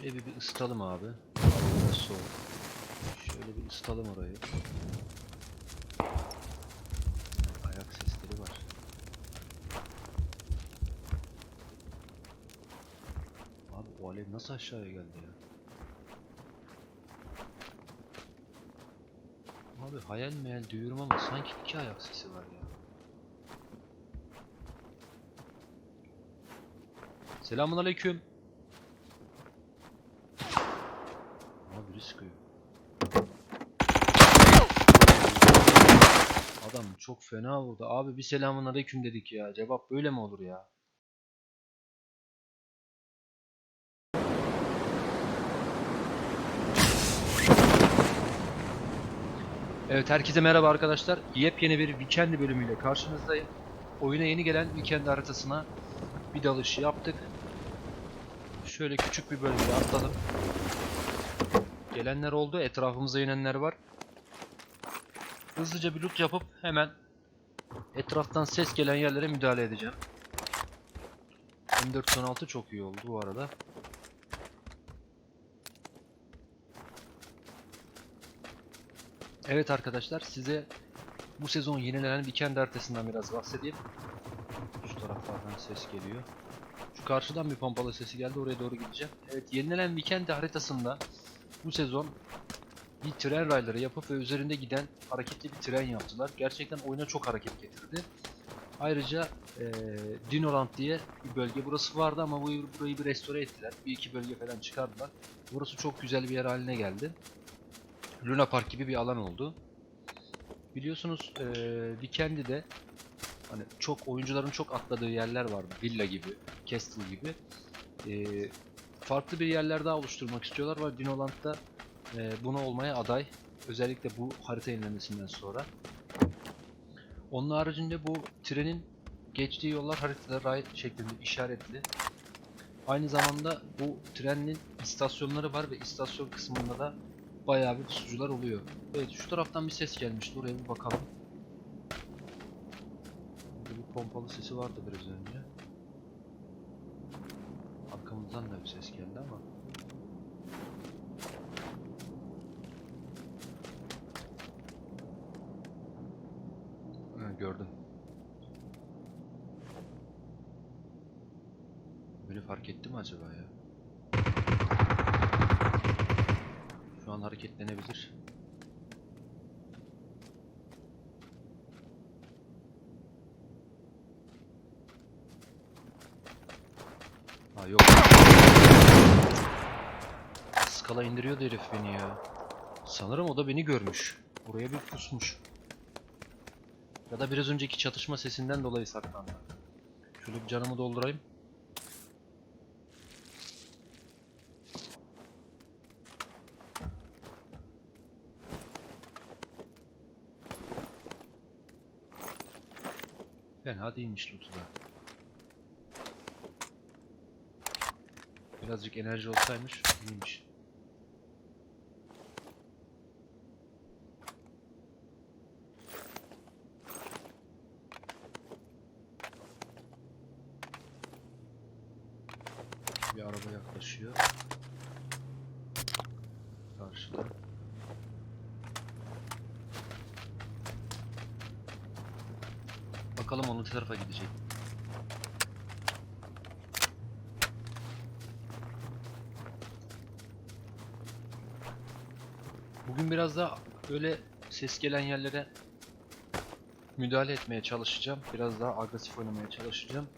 Şurayı bir, bir ısıtalım abi. Hava soğuk. Şöyle bir ısıtalım orayı. Ayak sesleri var. Abi o alev nasıl aşağıya geldi ya? Abi hayal meyal diyorum ama sanki iki ayak sesi var ya. Selamun aleyküm. Sıkıyor. Adam çok fena vurdu. Abi bir selamun aleyküm dedik ya. Cevap böyle mi olur ya? Evet herkese merhaba arkadaşlar. Yepyeni bir Weekend bölümüyle karşınızdayım. Oyuna yeni gelen Weekend haritasına bir dalış yaptık. Şöyle küçük bir bölgeye atladım. Gelenler oldu, etrafımıza inenler var. Hızlıca bir loot yapıp hemen etraftan ses gelen yerlere müdahale edeceğim. M416 çok iyi oldu bu arada. Evet arkadaşlar size bu sezon yenilenen Weekend haritasından biraz bahsedeyim. Şu taraflardan ses geliyor. Şu karşıdan bir pompalı sesi geldi oraya doğru gideceğim. Evet yenilenen Weekend haritasında bu sezon bir tren rayları yapıp ve üzerinde giden hareketli bir tren yaptılar. Gerçekten oyuna çok hareket getirdi. Ayrıca eee Dinoland diye bir bölge burası vardı ama bu burayı bir restore ettiler. Bir iki bölge falan çıkardılar. Burası çok güzel bir yer haline geldi. Luna Park gibi bir alan oldu. Biliyorsunuz eee Weekend'de hani çok oyuncuların çok atladığı yerler vardı. Villa gibi, Castle gibi. Eee, farklı bir yerler daha oluşturmak istiyorlar ve Dinoland'da eee bunu olmaya aday. Özellikle bu harita yenilemesinden sonra. Onun haricinde bu trenin geçtiği yollar haritada ray şeklinde işaretli. Aynı zamanda bu trenin istasyonları var ve istasyon kısmında da bayağı bir pusucular oluyor. Evet şu taraftan bir ses gelmişti. Oraya bir bakalım. Burada bir pompalı sesi vardı biraz önce. Arkamızdan da bir ses geldi ama. Ha, gördüm. Beni fark etti mi acaba ya? Şu an hareketlenebilir. Ha yok. Skala indiriyordu herif beni ya. Sanırım o da beni görmüş. Oraya bir pusmuş. Ya da biraz önceki çatışma sesinden dolayı saklandı. Şöyle bir canımı doldurayım. Fena değilmiş loot'u da. Birazcık enerji olsaymış iyiymiş. Bir araba yaklaşıyor. Karşıda. Bakalım onun tarafa gidecek. Bugün biraz daha öyle ses gelen yerlere müdahale etmeye çalışacağım. Biraz daha agresif oynamaya çalışacağım.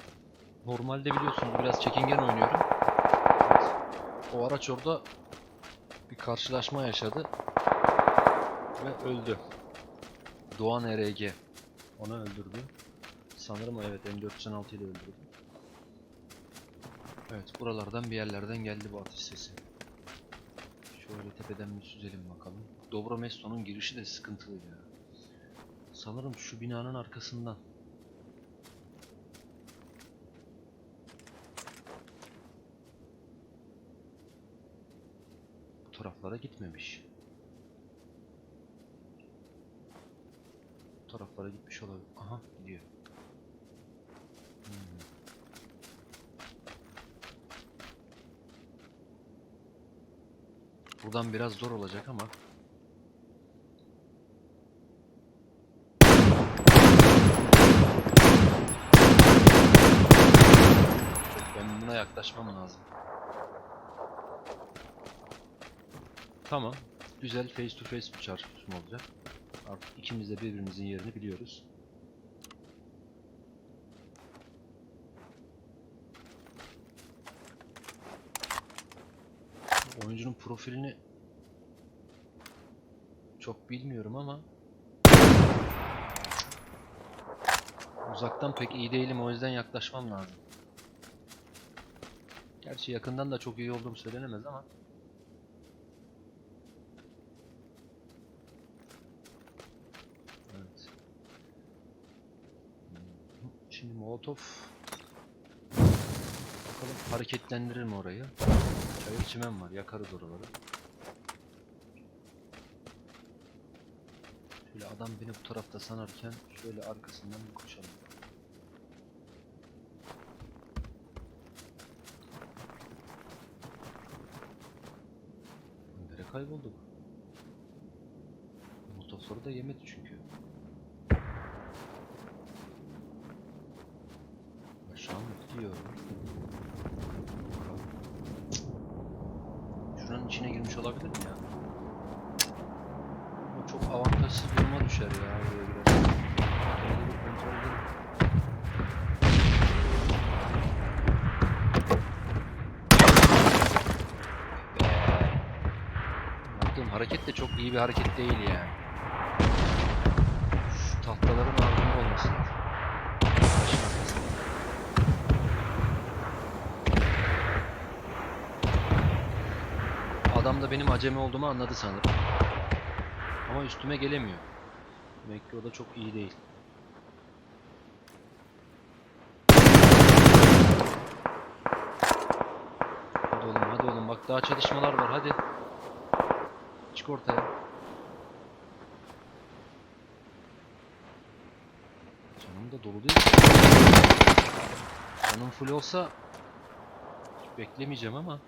Normalde biliyorsunuz biraz çekingen oynuyorum. O araç orada karşılaşma yaşadı ve öldü. Doğan RG onu öldürdü. Sanırım evet M416 ile öldürdü. Evet buralardan bir yerlerden geldi bu atış sesi. Şöyle tepeden bir süzelim bakalım. Dobromesto'nun girişi de sıkıntılı ya. Sanırım şu binanın arkasından. Taraflara gitmemiş. Bu taraflara gitmiş olabilir. Aha gidiyor. Hmm. Buradan biraz zor olacak ama. Ben buna yaklaşmam lazım. Tamam. Güzel face to face bir çarpışma olacak. Artık ikimiz de birbirimizin yerini biliyoruz. Oyuncunun profilini çok bilmiyorum ama uzaktan pek iyi değilim o yüzden yaklaşmam lazım. Gerçi yakından da çok iyi olduğum söylenemez ama Evet. Hmm, Şimdi Molotov Bakalım hareketlendirir mi orayı? Çayır çimen var, yakarız oraları. Şöyle adam beni bu tarafta sanarken şöyle arkasından bir koşalım. Nereye kaybolduk? Motofları da yemedi çünkü. Olabilir mi ya? O çok avantajsız duruma düşer ya buraya girer. Edelim. Yaptığım hareket de çok iyi bir hareket değil yani. Şu tahtaların ardında olması lazım. Taşın arkasında. Adam da benim acemi olduğumu anladı sanırım. Ama üstüme gelemiyor. Demek ki o da çok iyi değil. Hadi oğlum hadi oğlum bak daha çalışmalar var hadi. Çık ortaya. Canım da dolu değil. Canım full olsa beklemeyeceğim ama.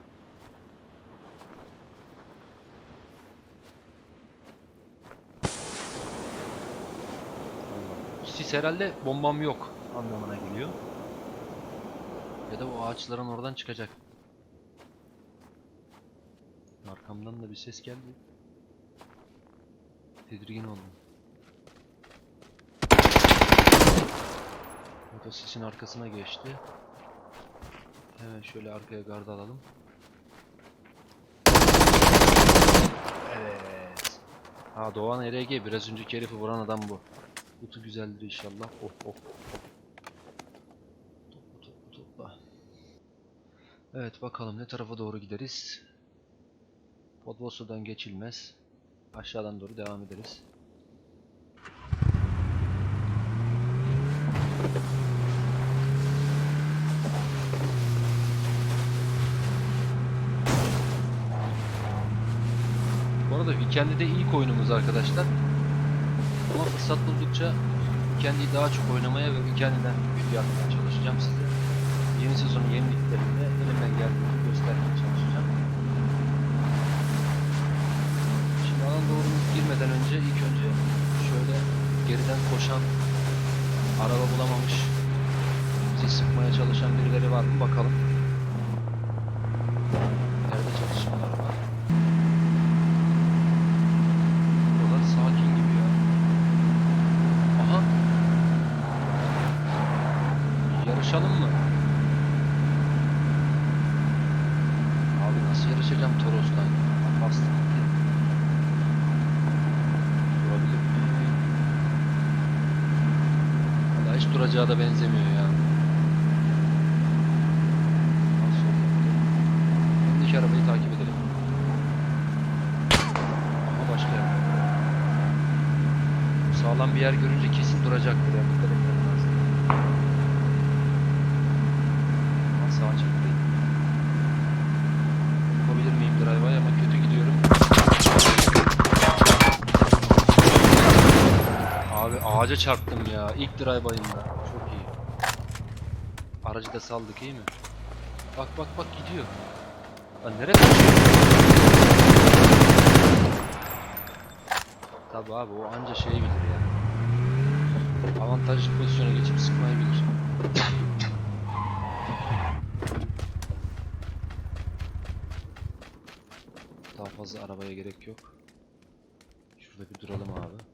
Sis herhalde bombam yok anlamına geliyor. Ya da o ağaçların oradan çıkacak. Arkamdan da bir ses geldi. Tedirgin oldum. O da sisin arkasına geçti. Hemen şöyle arkaya gard alalım. Evet. Ha Doğan RG biraz önceki herifi vuran adam bu. Kutu güzeldir inşallah. Oh oh. Topla topla topla. Evet bakalım ne tarafa doğru gideriz. Podvoso'dan geçilmez. Aşağıdan doğru devam ederiz. Bu arada Weekend'i de ilk oyunumuz arkadaşlar. Ama fırsat buldukça Weekend'i daha çok oynamaya ve Weekend'den video atmaya çalışacağım size. Yeni sezonun yeniliklerinde elimden geldiğince göstermeye çalışacağım. Şimdi alan doğrumuz girmeden önce ilk önce şöyle geriden koşan araba bulamamış bizi sıkmaya çalışan birileri var mı bakalım. Nerede çalışmalar var? Buralar sakin gibi ya. Aha. Yarışalım mı? Abi nasıl yarışacağım Toros'tan? Bastım. Durabilir miyim? Valla hiç duracağı da benzemiyor ya. Nasıl oldu? Öndeki arabayı takip edelim. Ama başka yer. Sağlam bir yer görünce kesin duracaktır ya. Ağaca çarptım ya. İlk drive'ayımda. Çok iyi. Aracı da saldık iyi mi? Bak bak bak gidiyor. Lan nereye kaçıyor? Tabi abi o anca şeyi bilir ya. Avantajlı pozisyona geçip sıkmayı bilir. Daha fazla arabaya gerek yok. Şurada bir duralım abi.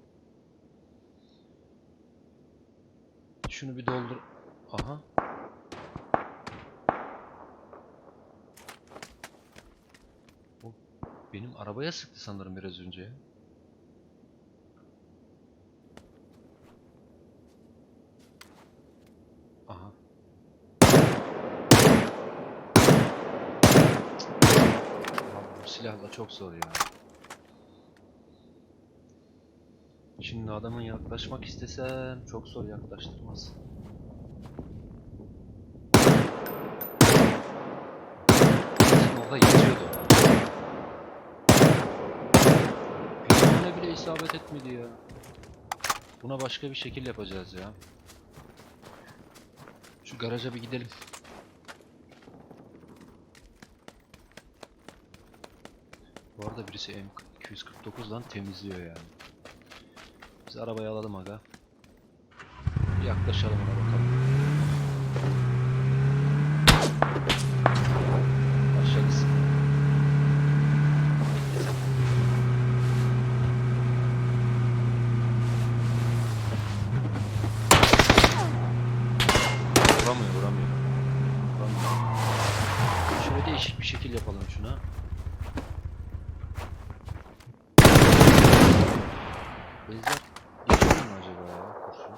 Şunu bir doldur. Aha. O benim arabaya sıktı sanırım biraz önce. Aha. Silahla çok zor ya. Şimdi adamın yaklaşmak istesem çok zor yaklaştırmaz. Bizim orada yatıyordu. Pistolüne bile isabet etmedi ya. Buna başka bir şekil yapacağız ya. Şu garaja bir gidelim. Bu arada birisi M249'dan temizliyor yani. Biz arabayı alalım aga. Yaklaşalım ona bakalım. Başlarız. Vuramıyor, vuramıyor. Vuramıyor. Şöyle değişik bir şekil yapalım şuna. Benzer geçiyor mu acaba ya kurşun?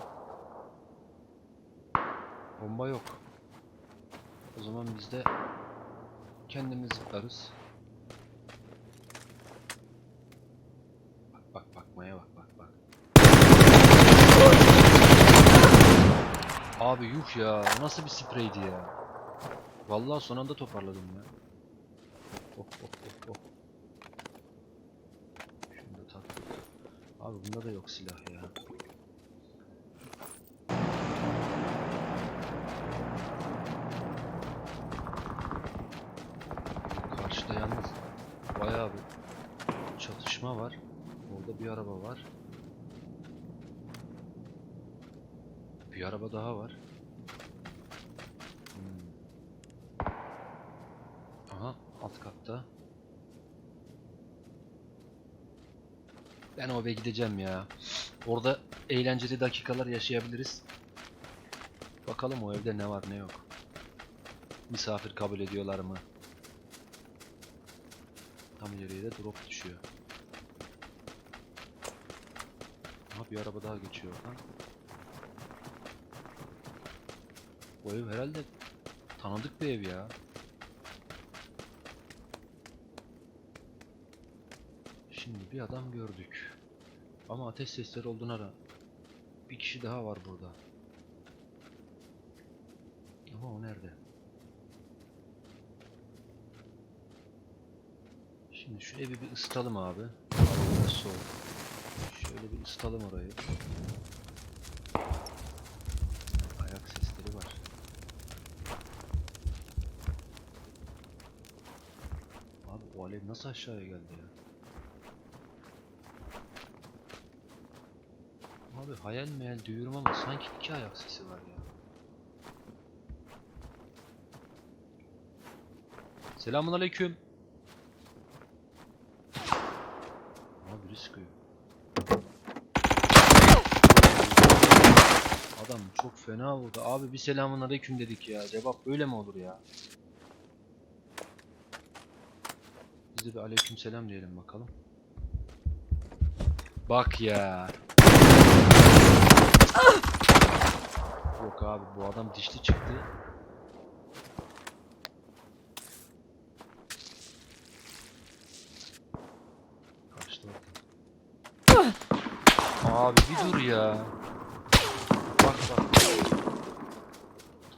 Bomba yok. O zaman biz de kendimiz zıplarız. Bak bak bakmaya bak bak bak. Abi yuh ya nasıl bir spreydi ya. Vallahi son anda toparladım ya. Oh oh oh oh. Şunu da taktık. Abi bunda da yok silah ya. Bir araba var. Bir araba daha var. Hmm. Aha alt katta. Ben o eve gideceğim ya. Orada eğlenceli dakikalar yaşayabiliriz. Bakalım o evde ne var ne yok. Misafir kabul ediyorlar mı? Tam ileriye de drop düşüyor. Aha bir araba daha geçiyor oradan. Bu ev herhalde tanıdık bir ev ya. Şimdi bir adam gördük. Ama ateş sesleri olduğuna da bir kişi daha var burada. Ama o nerede? Şimdi şu evi bir ısıtalım abi. Hava soğuk. Şöyle bir ısıtalım orayı. Ayak sesleri var. Abi o alev nasıl aşağıya geldi ya? Abi hayal meyal duyuyorum ama sanki iki ayak sesi var ya. Selamun aleyküm. Abi biri sıkıyor. Adam çok fena vurdu. Abi bir selamun aleyküm dedik ya. Cevap böyle mi olur ya? Biz de bir aleyküm selam diyelim bakalım. Bak ya. Yok abi bu adam dişli çıktı. Abi bir dur ya. Bak bak.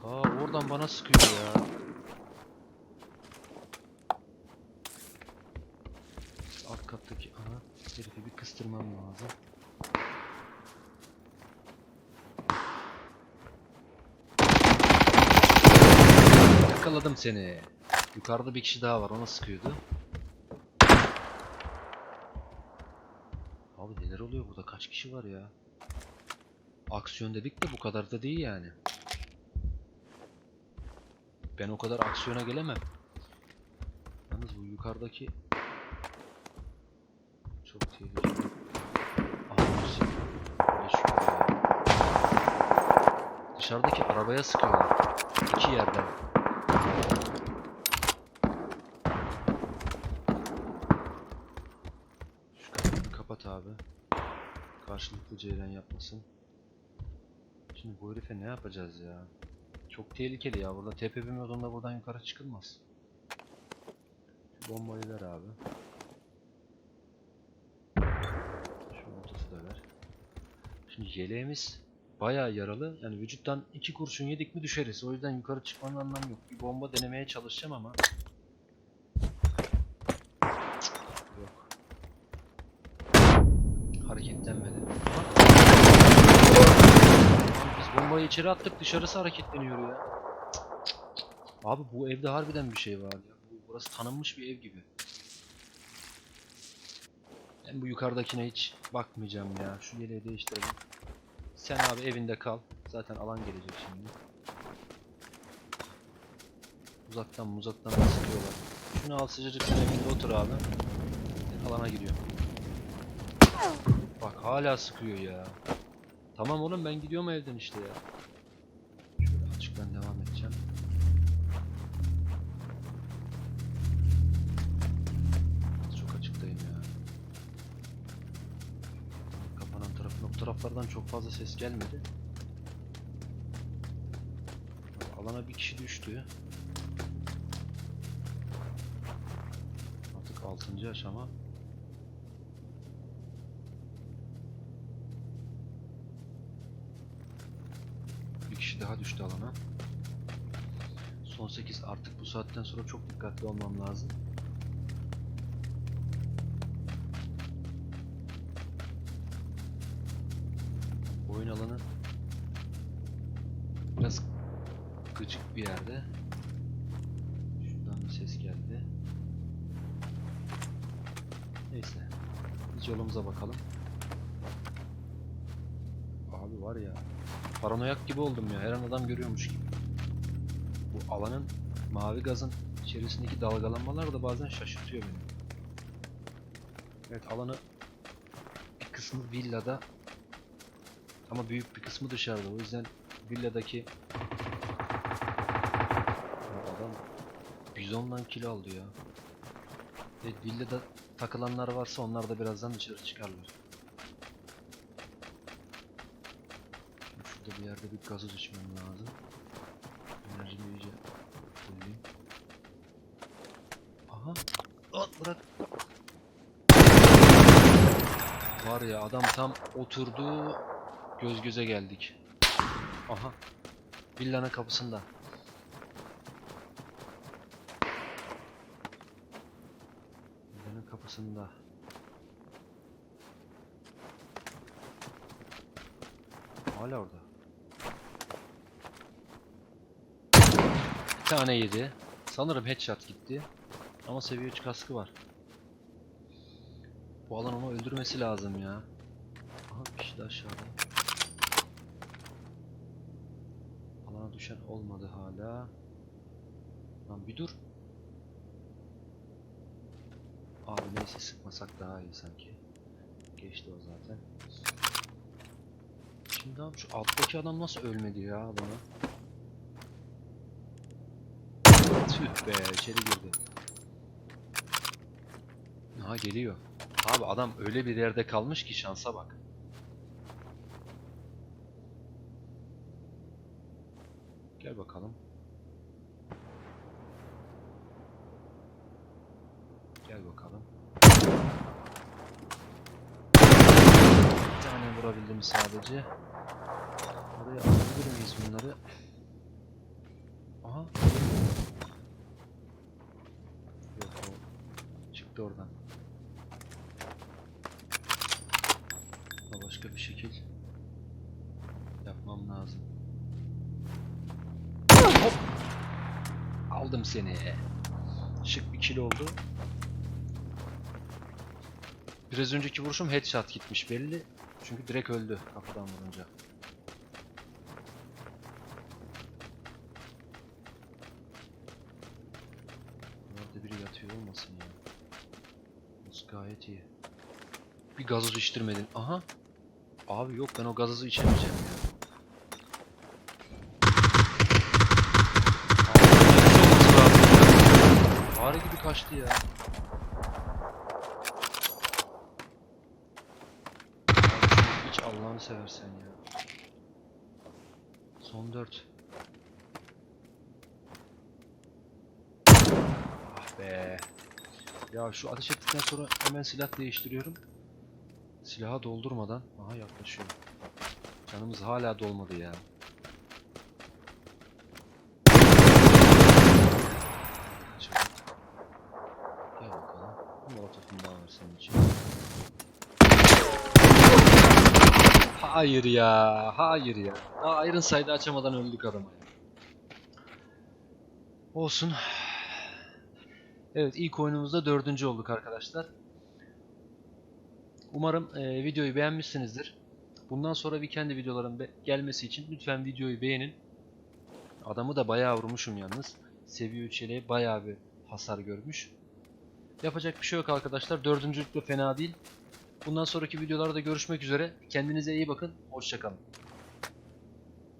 Ta oradan bana sıkıyor ya. Alt kattaki aha herifi bir kıstırmam lazım. Yakaladım seni. Yukarıda bir kişi daha var ona sıkıyordu. Abi neler oluyor kaç kişi var ya? Aksiyon dedik de bu kadar da değil yani. Ben o kadar aksiyona gelemem. Yalnız bu yukarıdaki çok tehlikeli. Aha birisi yaşıyor ya. Dışarıdaki arabaya sıkıyorlar. İki yerden. Şu kapat abi. Karşılıklı ceylan yapmasın. Şimdi bu herife ne yapacağız ya? Çok tehlikeli ya. Burada tepe bilmiyordum buradan yukarı çıkılmaz. Şu bombayı ver abi. Şu ortası da ver. Şimdi yeleğimiz bayağı yaralı. Yani vücuttan iki kurşun yedik mi düşeriz. O yüzden yukarı çıkmanın anlamı yok. Bir bomba denemeye çalışacağım ama. Cık, Yok. Hareketlenmedi. Abi biz bombayı içeri attık dışarısı hareketleniyor ya. Abi bu evde harbiden bir şey var ya. Bu, burası tanınmış bir ev gibi. Ben bu yukarıdakine hiç bakmayacağım ya. Şu yeleği değiştirelim. Sen abi evinde kal. Zaten alan gelecek şimdi. Uzaktan uzaktan sıkıyorlar. Şunu al sıcacık sen evinde otur abi. Ben alana giriyorum. Bak hala sıkıyor ya. Tamam oğlum ben gidiyorum evden işte ya. Şöyle açıktan devam edeceğim. Çok açıktayım ya. Kapanan tarafın o taraflardan çok fazla ses gelmedi. Alana bir kişi düştü. Artık 6. aşama. Son 8 artık bu saatten sonra çok dikkatli olmam lazım. Oyun alanı biraz gıcık bir yerde. Şuradan bir ses geldi. Neyse. Biz yolumuza bakalım. Abi var ya. Paranoyak gibi oldum ya. Her an adam görüyormuş gibi. Alanın mavi gazın içerisindeki dalgalanmalar da bazen şaşırtıyor beni. Evet alanı bir kısmı villada ama büyük bir kısmı dışarıda. O yüzden villadaki Ya adam bizondan kilo aldı ya. Evet villada takılanlar varsa onlar da birazdan dışarı çıkarlar. Şurada bir yerde bir gazoz içmem lazım. Enerjimi Aha. At bırak. Var ya adam tam oturdu. Göz göze geldik. Aha. Villanın kapısında. Villanın kapısında. Hala orada. Bir tane yedi. Sanırım headshot gitti. Ama seviye 3 kaskı var. Bu alan onu öldürmesi lazım ya. Aha bir kişi de aşağıda. Alana düşen olmadı hala. Lan bir dur. Abi neyse sıkmasak daha iyi sanki. Geçti o zaten. Şimdi abi şu alttaki adam nasıl ölmedi ya bana? Tüh be içeri girdi. Aha geliyor. Abi adam öyle bir yerde kalmış ki şansa bak. Gel bakalım. Gel bakalım. Bir tane vurabildim sadece. Oraya alabilir miyiz bunları? Aha. Yok o çıktı oradan. Ama başka bir şekil yapmam lazım. Hop! Aldım seni. Şık bir kill oldu. Biraz önceki vuruşum headshot gitmiş belli. Çünkü direkt öldü kafadan vurunca. Nerede biri yatıyor olmasın ya. Burası gayet iyi. Bir gazoz içtirmedin. Aha. Abi yok ben o gazozu içemeyeceğim ya. Fare gibi kaçtı ya. Hiç Allah'ını seversen ya. Son 4. Ah be. Ya şu ateş ettikten sonra hemen silah değiştiriyorum. Silahı doldurmadan. Aha yaklaşıyor. Canımız hala dolmadı ya. Hayır ya, hayır ya. Daha Iron Side'ı açamadan öldük adama. Olsun. Evet, ilk oyunumuzda dördüncü olduk arkadaşlar. Umarım e, videoyu beğenmişsinizdir. Bundan sonra weekend videoların gelmesi için lütfen videoyu beğenin. Adamı da bayağı vurmuşum yalnız. Seviye 3 yeleğe bayağı bir hasar görmüş. Yapacak bir şey yok arkadaşlar. Dördüncülük de fena değil. Bundan sonraki videolarda görüşmek üzere. Kendinize iyi bakın. Hoşçakalın.